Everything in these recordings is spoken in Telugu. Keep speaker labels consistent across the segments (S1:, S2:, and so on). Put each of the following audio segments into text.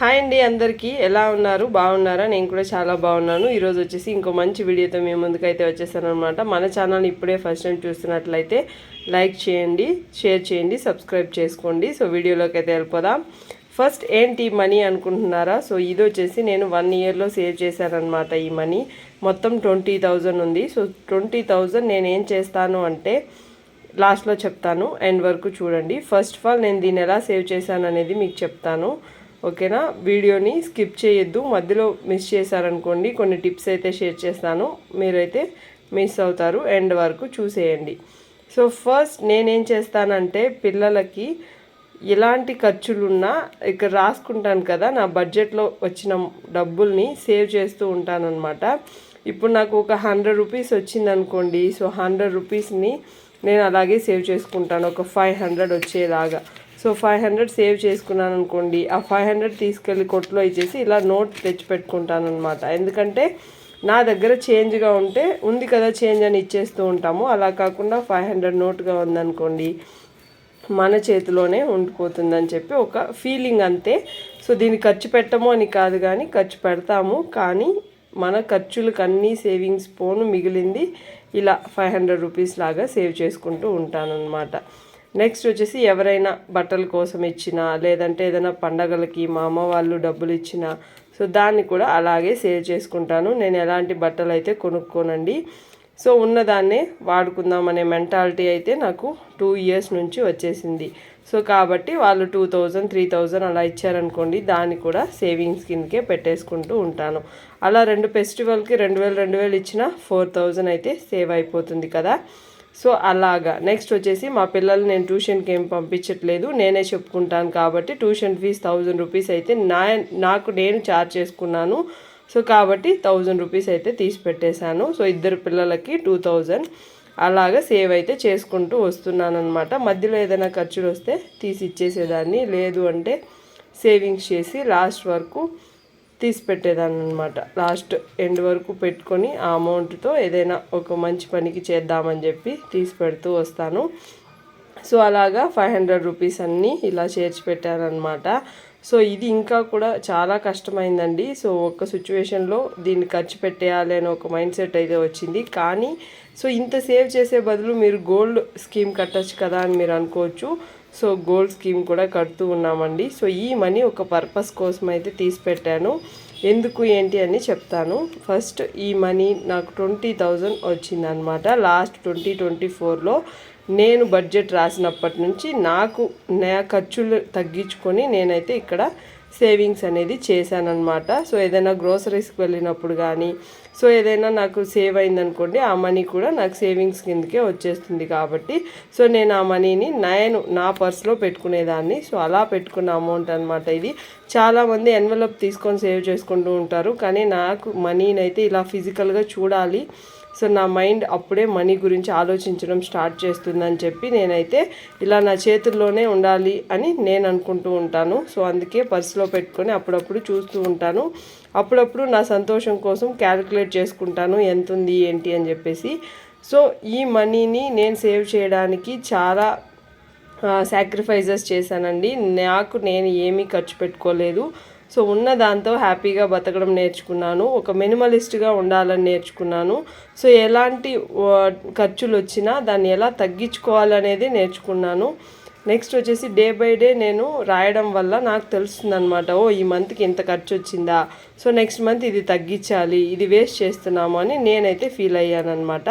S1: హాయ్ అండి అందరికీ. ఎలా ఉన్నారు? బాగున్నారా? నేను కూడా చాలా బాగున్నాను. ఈరోజు వచ్చేసి ఇంకో మంచి వీడియోతో మేము ముందుకైతే వచ్చేసాను అనమాట మన ఛానల్ ఇప్పుడే ఫస్ట్ టైం చూస్తున్నట్లయితే లైక్ చేయండి షేర్ చేయండి సబ్స్క్రైబ్ చేసుకోండి. సో వీడియోలోకి అయితే వెళ్ళిపోదాం. ఫస్ట్ ఏంటి మనీ అనుకుంటున్నారా? సో ఇది వచ్చేసి నేను వన్ ఇయర్లో సేవ్ చేశానమాట ఈ మనీ. మొత్తం ట్వంటీ థౌజండ్ ఉంది. సో ట్వంటీ థౌజండ్ నేను ఏం చేస్తాను అంటే లాస్ట్లో చెప్తాను. ఎండ్ వరకు చూడండి. ఫస్ట్ ఆఫ్ ఆల్ నేను దీన్ని ఎలా సేవ్ చేశాను అనేది మీకు చెప్తాను. ఓకేనా? వీడియోని స్కిప్ చేయొద్దు. మధ్యలో మిస్ చేశారనుకోండి కొన్ని టిప్స్ అయితే షేర్ చేస్తాను. మీరైతే మిస్ అవుతారు. ఎండ్ వరకు చూసేయండి. సో ఫస్ట్ నేనేం చేస్తానంటే పిల్లలకి ఎలాంటి ఖర్చులున్నా ఇక్కడ రాసుకుంటాను కదా నా బడ్జెట్లో వచ్చిన డబ్బుల్ని సేవ్ చేస్తూ ఉంటానన్నమాట. ఇప్పుడు నాకు ఒక హండ్రెడ్ రూపీస్ వచ్చింది అనుకోండి సో హండ్రెడ్ రూపీస్ని నేను అలాగే సేవ్ చేసుకుంటాను. ఒక ఫైవ్ హండ్రెడ్ వచ్చేలాగా. సో ఫైవ్ హండ్రెడ్ సేవ్ చేసుకున్నాను అనుకోండి. ఆ ఫైవ్ హండ్రెడ్ తీసుకెళ్ళి కొట్లో ఇచ్చేసి ఇలా నోట్ తెచ్చి పెట్టుకుంటాను అనమాట ఎందుకంటే నా దగ్గర చేంజ్గా ఉంటే ఉంది కదా చేంజ్ అని ఇచ్చేస్తూ ఉంటాము. అలా కాకుండా ఫైవ్ హండ్రెడ్ నోట్గా ఉందనుకోండి మన చేతిలోనే ఉండిపోతుందని చెప్పి ఒక ఫీలింగ్ అంతే. సో దీన్ని ఖర్చు పెట్టము అని కాదు కానీ ఖర్చు పెడతాము. కానీ మన ఖర్చులకు అన్నీ సేవింగ్స్ పోను మిగిలింది ఇలా ఫైవ్ హండ్రెడ్ రూపీస్ లాగా సేవ్ చేసుకుంటూ ఉంటాను అనమాట నెక్స్ట్ వచ్చేసి ఎవరైనా బట్టల కోసం ఇచ్చినా లేదంటే ఏదైనా పండగలకి మా అమ్మ వాళ్ళు డబ్బులు ఇచ్చినా సో దాన్ని కూడా అలాగే సేవ్ చేసుకుంటాను. నేను ఎలాంటి బట్టలు అయితే కొనుక్కోనండి. సో ఉన్నదాన్నే వాడుకుందాం అనే మెంటాలిటీ అయితే నాకు టూ ఇయర్స్ నుంచి వచ్చేసింది. సో కాబట్టి వాళ్ళు టూ థౌజండ్ త్రీ థౌజండ్ అలా ఇచ్చారనుకోండి దాన్ని కూడా సేవింగ్స్ కిందకే పెట్టేసుకుంటూ ఉంటాను. అలా రెండు ఫెస్టివల్కి రెండు వేలు రెండు వేలు ఇచ్చిన ఫోర్ థౌజండ్ అయితే సేవ్ అయిపోతుంది కదా. సో అలాగా. నెక్స్ట్ వచ్చేసి మా పిల్లల్ని నేను ట్యూషన్కి ఏం పంపించట్లేదు. నేనే చెప్పుకుంటాను కాబట్టి ట్యూషన్ ఫీజ్ థౌజండ్ రూపీస్ అయితే నా నాకు నేను ఛార్జ్ చేసుకున్నాను. సో కాబట్టి థౌజండ్ రూపీస్ అయితే తీసి పెట్టేశాను. సో ఇద్దరు పిల్లలకి టూ థౌజండ్ అలాగా సేవ్ అయితే చేసుకుంటూ వస్తున్నాను అనమాట మధ్యలో ఏదైనా ఖర్చులు వస్తే తీసి ఇచ్చేసేదాన్ని. లేదు అంటే సేవింగ్స్ చేసి లాస్ట్ వరకు తీసి పెట్టేదాన్ని అనమాట లాస్ట్ ఎండ్ వరకు పెట్టుకొని ఆ అమౌంట్తో ఏదైనా ఒక మంచి పనికి చేద్దామని చెప్పి తీసి పెడుతూ వస్తాను. సో అలాగా ఫైవ్ హండ్రెడ్ రూపీస్ అన్నీ ఇలా చేర్చి పెట్టానమాట సో ఇది ఇంకా కూడా చాలా కష్టమైందండి. సో ఒక సిచ్యువేషన్లో దీన్ని ఖర్చు పెట్టేయాలి అని ఒక మైండ్ సెట్ అయితే వచ్చింది. కానీ సో ఇంత సేవ్ చేసే బదులు మీరు గోల్డ్ స్కీమ్ కట్టచ్చు కదా అని మీరు అనుకోవచ్చు. సో గోల్డ్ స్కీమ్ కూడా కడుతూ ఉన్నామండి. సో ఈ మనీ ఒక పర్పస్ కోసం అయితే తీసి పెట్టాను ఎందుకు ఏంటి అని చెప్తాను. ఫస్ట్ ఈ మనీ నాకు ట్వంటీ థౌజండ్ వచ్చిందనమాట. లాస్ట్ ట్వంటీ ట్వంటీ ఫోర్లో నేను బడ్జెట్ రాసినప్పటి నుంచి నాకు నా ఖర్చులు తగ్గించుకొని నేనైతే ఇక్కడ సేవింగ్స్ అనేది చేశానమాట సో ఏదైనా గ్రోసరీస్కి వెళ్ళినప్పుడు కానీ సో ఏదైనా నాకు సేవ్ అయిందనుకోండి ఆ మనీ కూడా నాకు సేవింగ్స్ కిందకే వచ్చేస్తుంది కాబట్టి సో నేను ఆ మనీని నేను నా పర్స్లో పెట్టుకునేదాన్ని. సో అలా పెట్టుకున్న అమౌంట్ అనమాట ఇది. చాలామంది ఎన్వలప్ తీసుకొని సేవ్ చేసుకుంటూ ఉంటారు కానీ నాకు మనీని అయితే ఇలా ఫిజికల్గా చూడాలి. సో నా మైండ్ అప్పుడే మనీ గురించి ఆలోచించడం స్టార్ట్ చేస్తుందని చెప్పి నేనైతే ఇలా నా చేతుల్లోనే ఉండాలి అని నేను అనుకుంటూ ఉంటాను. సో అందుకే పర్సులో పెట్టుకొని అప్పుడప్పుడు చూస్తూ ఉంటాను. అప్పుడప్పుడు నా సంతోషం కోసం క్యాలిక్యులేట్ చేసుకుంటాను. ఎంత ఉంది ఏంటి అని చెప్పేసి. సో ఈ మనీని నేను సేవ్ చేయడానికి చాలా సాక్రిఫైజెస్ చేశానండి. నాకు నేను ఏమీ ఖర్చు పెట్టుకోలేదు. సో ఉన్న దాంతో హ్యాపీగా బతకడం నేర్చుకున్నాను. ఒక మినిమలిస్ట్గా ఉండాలని నేర్చుకున్నాను. సో ఎలాంటి ఖర్చులు వచ్చినా దాన్ని ఎలా తగ్గించుకోవాలనేది నేర్చుకున్నాను. నెక్స్ట్ వచ్చేసి డే బై డే నేను రాయడం వల్ల నాకు తెలుస్తుంది అనమాట ఓ ఈ మంత్కి ఇంత ఖర్చు వచ్చిందా సో నెక్స్ట్ మంత్ ఇది తగ్గించాలి ఇది వేస్ట్ చేస్తున్నాము అని నేనైతే ఫీల్ అయ్యాను అనమాట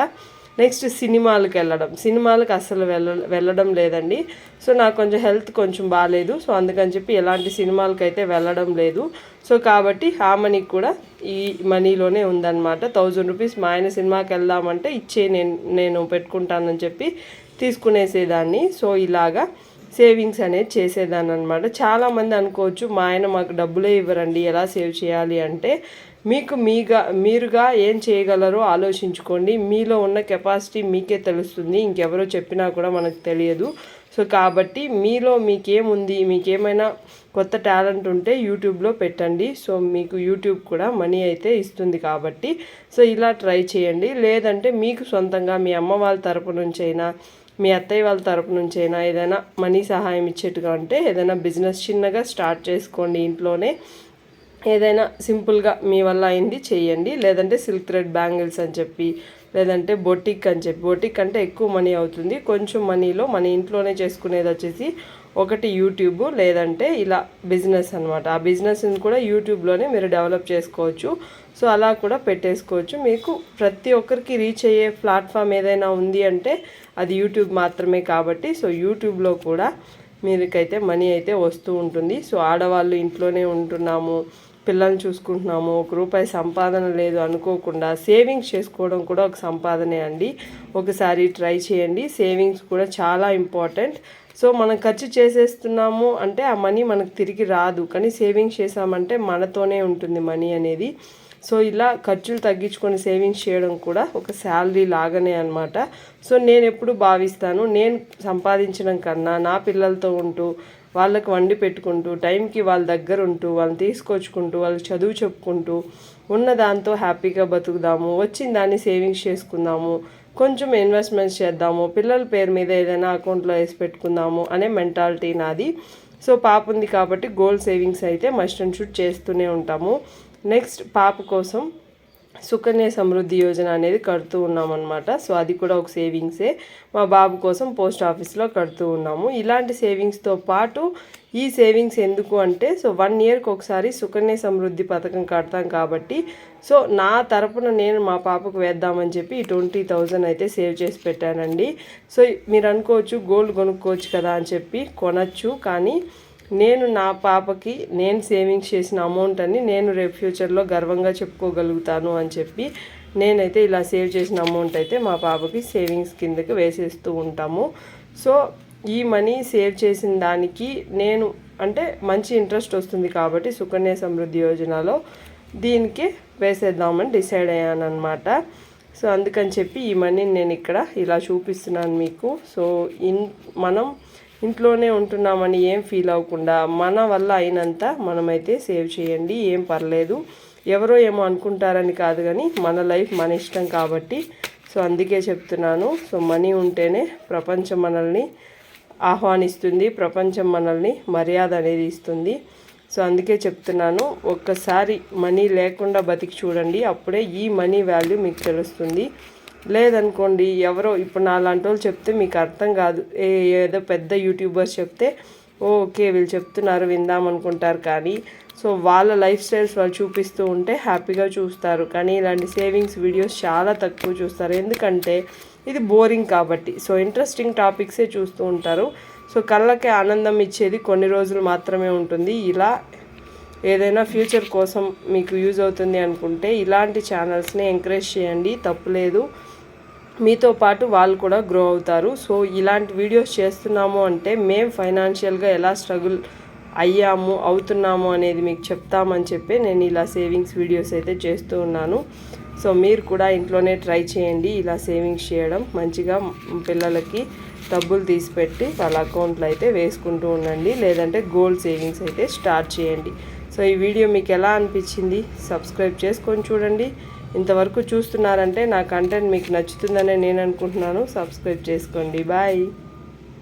S1: నెక్స్ట్ సినిమాలకు వెళ్ళడం. సినిమాలకు అసలు వెళ్ళ వెళ్ళడం లేదండి. సో నాకు కొంచెం హెల్త్ కొంచెం బాగాలేదు సో అందుకని చెప్పి ఎలాంటి సినిమాలకు అయితే వెళ్ళడం లేదు. సో కాబట్టి ఆ మనీ కూడా ఈ మనీలోనే ఉందన్నమాట. థౌజండ్ రూపీస్ మా ఆయన సినిమాకి వెళ్దామంటే ఇచ్చే నేను నేను పెట్టుకుంటానని చెప్పి తీసుకునేసేదాన్ని. సో ఇలాగా సేవింగ్స్ అనేది చేసేదాన్ని అనమాట చాలామంది అనుకోవచ్చు మా ఆయన మాకు డబ్బులే ఇవ్వరండి. ఎలా సేవ్ చేయాలి అంటే మీకు మీగా మీరుగా ఏం చేయగలరో ఆలోచించుకోండి. మీలో ఉన్న కెపాసిటీ మీకే తెలుస్తుంది. ఇంకెవరో చెప్పినా కూడా మనకు తెలియదు. సో కాబట్టి మీలో మీకేముంది మీకేమైనా కొత్త టాలెంట్ ఉంటే యూట్యూబ్లో పెట్టండి. సో మీకు యూట్యూబ్ కూడా మనీ అయితే ఇస్తుంది కాబట్టి. సో ఇలా ట్రై చేయండి. లేదంటే మీకు సొంతంగా మీ అమ్మ వాళ్ళ తరపు నుంచి అయినా మీ అత్తయ్య వాళ్ళ తరపు నుంచి అయినా ఏదైనా మనీ సహాయం ఇచ్చేట్టుగా ఉంటే ఏదైనా బిజినెస్ చిన్నగా స్టార్ట్ చేసుకోండి ఇంట్లోనే. ఏదైనా సింపుల్గా మీ వల్ల అయింది చేయండి. లేదంటే సిల్క్ థ్రెడ్ బ్యాంగిల్స్ అని చెప్పి లేదంటే బొటిక్ అని చెప్పి. బొటిక్ అంటే ఎక్కువ మనీ అవుతుంది. కొంచెం మనీలో మన ఇంట్లోనే చేసుకునేది వచ్చేసి ఒకటి యూట్యూబ్ లేదంటే ఇలా బిజినెస్ అనమాట ఆ బిజినెస్ని కూడా యూట్యూబ్లోనే మీరు డెవలప్ చేసుకోవచ్చు. సో అలా కూడా పెట్టేసుకోవచ్చు. మీకు ప్రతి ఒక్కరికి రీచ్ అయ్యే ప్లాట్ఫామ్ ఏదైనా ఉంది అంటే అది యూట్యూబ్ మాత్రమే కాబట్టి సో యూట్యూబ్లో కూడా మీరుకైతే మనీ అయితే వస్తూ ఉంటుంది. సో ఆడవాళ్ళు ఇంట్లోనే ఉంటున్నాము. పిల్లల్ని చూసుకుంటున్నాము ఒక రూపాయి సంపాదన లేదు అనుకోకుండా సేవింగ్స్ చేసుకోవడం కూడా ఒక సంపాదనే అండి. ఒకసారి ట్రై చేయండి సేవింగ్స్ కూడా చాలా ఇంపార్టెంట్. సో మనం ఖర్చు చేసేస్తున్నాము అంటే ఆ మనీ మనకు తిరిగి రాదు కానీ సేవింగ్స్ చేసామంటే మనతోనే ఉంటుంది మనీ అనేది. సో ఇలా ఖర్చులు తగ్గించుకొని సేవింగ్స్ చేయడం కూడా ఒక శాలరీ లాగానే అనమాట సో నేను ఎప్పుడు భావిస్తాను నేను సంపాదించడం కన్నా నా పిల్లలతో ఉంటూ వాళ్ళకి వండి పెట్టుకుంటూ టైంకి వాళ్ళ దగ్గర ఉంటూ వాళ్ళని తీసుకొచ్చుకుంటూ వాళ్ళకి చదువు చెప్పుకుంటూ ఉన్న దాంతో హ్యాపీగా బతుకుదాము వచ్చిన దాన్ని సేవింగ్స్ చేసుకుందాము కొంచెం ఇన్వెస్ట్మెంట్స్ చేద్దాము పిల్లల పేరు మీద ఏదైనా అకౌంట్లో వేసి పెట్టుకుందాము అనే మెంటాలిటీ నాది. సో పాప ఉంది కాబట్టి గోల్డ్ సేవింగ్స్ అయితే మస్ట్ అండ్ షుడ్ చేస్తూనే ఉంటాము. నెక్స్ట్ పాప కోసం సుకన్య సమృద్ధి యోజన అనేది కడుతూ ఉన్నామన్నమాట. సో అది కూడా ఒక సేవింగ్సే. మా బాబు కోసం పోస్ట్ ఆఫీస్లో కడుతూ ఉన్నాము. ఇలాంటి సేవింగ్స్తో పాటు ఈ సేవింగ్స్ ఎందుకు అంటే సో వన్ ఇయర్కి ఒకసారి సుకన్య సమృద్ధి పథకం కడతాం కాబట్టి సో నా తరపున నేను మా పాపకు వేద్దామని చెప్పి ఈ ట్వంటీ థౌజండ్ అయితే సేవ్ చేసి పెట్టానండి. సో మీరు అనుకోవచ్చు గోల్డ్ కొనుక్కోవచ్చు కదా అని చెప్పి కొనచ్చు. కానీ నేను నా పాపకి నేను సేవింగ్స్ చేసిన అమౌంట్ అని నేను రేపు ఫ్యూచర్లో గర్వంగా చెప్పుకోగలుగుతాను అని చెప్పి నేనైతే ఇలా సేవ్ చేసిన అమౌంట్ అయితే మా పాపకి సేవింగ్స్ కిందకి వేసేస్తూ ఉంటాము. సో ఈ మనీ సేవ్ చేసిన దానికి నేను అంటే మంచి ఇంట్రెస్ట్ వస్తుంది కాబట్టి సుకన్య సమృద్ధి యోజనలో దీనికి వేసేద్దామని డిసైడ్ అయ్యాను అనమాట సో అందుకని చెప్పి ఈ మనీని నేను ఇక్కడ ఇలా చూపిస్తున్నాను మీకు. సో ఇన్ మనం ఇంట్లోనే ఉంటున్నామని ఏం ఫీల్ అవ్వకుండా మన వల్ల అయినంత మనమైతే సేవ్ చేయండి ఏం పర్లేదు. ఎవరో ఏమో అనుకుంటారని కాదు కానీ మన లైఫ్ మన ఇష్టం కాబట్టి. సో అందుకే చెప్తున్నాను. సో మనీ ఉంటేనే ప్రపంచం మనల్ని ఆహ్వానిస్తుంది ప్రపంచం మనల్ని మర్యాద అనేది ఇస్తుంది. సో అందుకే చెప్తున్నాను. ఒక్కసారి మనీ లేకుండా బతికి చూడండి. అప్పుడే ఈ మనీ వాల్యూ మీకు తెలుస్తుంది. లేదనుకోండి ఎవరో ఇప్పుడు నా లాంటి వాళ్ళు చెప్తే మీకు అర్థం కాదు. ఏ ఏదో పెద్ద యూట్యూబర్స్ చెప్తే ఓకే వీళ్ళు చెప్తున్నారు విందాం అనుకుంటారు కానీ సో వాళ్ళ లైఫ్ స్టైల్స్ వాళ్ళు చూపిస్తూ ఉంటే హ్యాపీగా చూస్తారు. కానీ ఇలాంటి సేవింగ్స్ వీడియోస్ చాలా తక్కువ చూస్తారు. ఎందుకంటే ఇది బోరింగ్ కాబట్టి. సో ఇంట్రెస్టింగ్ టాపిక్సే చూస్తూ ఉంటారు. సో కళ్ళకి ఆనందం ఇచ్చేది కొన్ని రోజులు మాత్రమే ఉంటుంది. ఇలా ఏదైనా ఫ్యూచర్ కోసం మీకు యూజ్ అవుతుంది అనుకుంటే ఇలాంటి ఛానల్స్ని ఎంకరేజ్ చేయండి. తప్పులేదు మీతో పాటు వాళ్ళు కూడా గ్రో అవుతారు. సో ఇలాంటి వీడియోస్ చేస్తున్నాము అంటే మేము ఫైనాన్షియల్గా ఎలా స్ట్రగుల్ అయ్యాము అవుతున్నాము అనేది మీకు చెప్తామని చెప్పి నేను ఇలా సేవింగ్స్ వీడియోస్ అయితే చేస్తూ ఉన్నాను. సో మీరు కూడా ఇంట్లోనే ట్రై చేయండి. ఇలా సేవింగ్స్ చేయడం మంచిగా పిల్లలకి డబ్బులు తీసిపెట్టి వాళ్ళ అకౌంట్లో అయితే వేసుకుంటూ ఉండండి. లేదంటే గోల్డ్ సేవింగ్స్ అయితే స్టార్ట్ చేయండి. సో ఈ వీడియో మీకు ఎలా అనిపించింది? సబ్స్క్రైబ్ చేసుకొని చూడండి. ఇంతవరకు చూస్తున్నారంటే నా కంటెంట్ మీకు నచ్చుతుందనే నేను అనుకుంటున్నాను. సబ్స్క్రైబ్ చేసుకోండి. బాయ్